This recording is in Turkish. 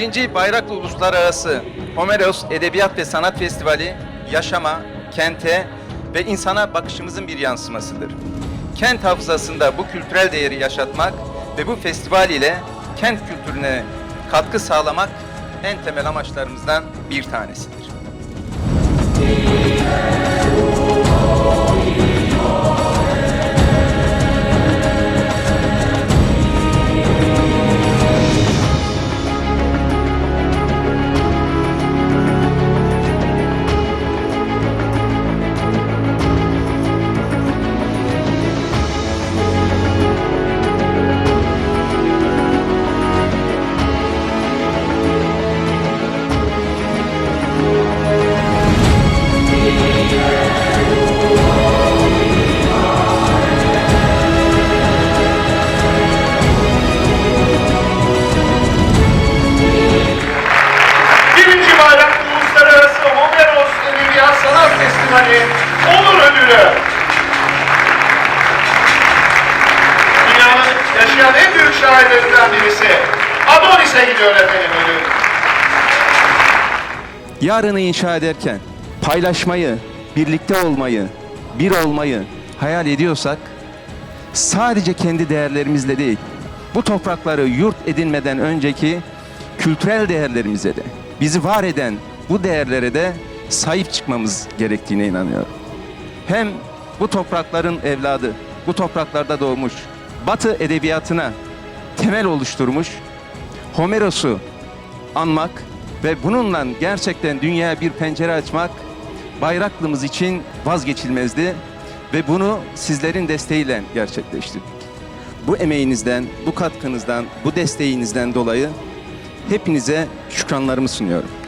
Birinci Bayraklı Uluslararası Homeros Edebiyat ve Sanat Festivali yaşama, kente ve insana bakışımızın bir yansımasıdır. Kent hafızasında bu kültürel değeri yaşatmak ve bu festival ile kent kültürüne katkı sağlamak en temel amaçlarımızdan bir tanesidir. Sanat Festivali Onur Ödülü. Dünyanın yaşayan en büyük şairlerinden birisi. Adonis'e gidiyor efendim ödül. Yarını inşa ederken paylaşmayı, birlikte olmayı, bir olmayı hayal ediyorsak sadece kendi değerlerimizle değil, bu toprakları yurt edinmeden önceki kültürel değerlerimize de, bizi var eden bu değerlere de sahip çıkmamız gerektiğine inanıyorum. Hem bu toprakların evladı, bu topraklarda doğmuş, Batı edebiyatına temel oluşturmuş Homeros'u anmak ve bununla gerçekten dünyaya bir pencere açmak bayraklımız için vazgeçilmezdi ve bunu sizlerin desteğiyle gerçekleştirdik. Bu emeğinizden, bu katkınızdan, bu desteğinizden dolayı hepinize şükranlarımı sunuyorum.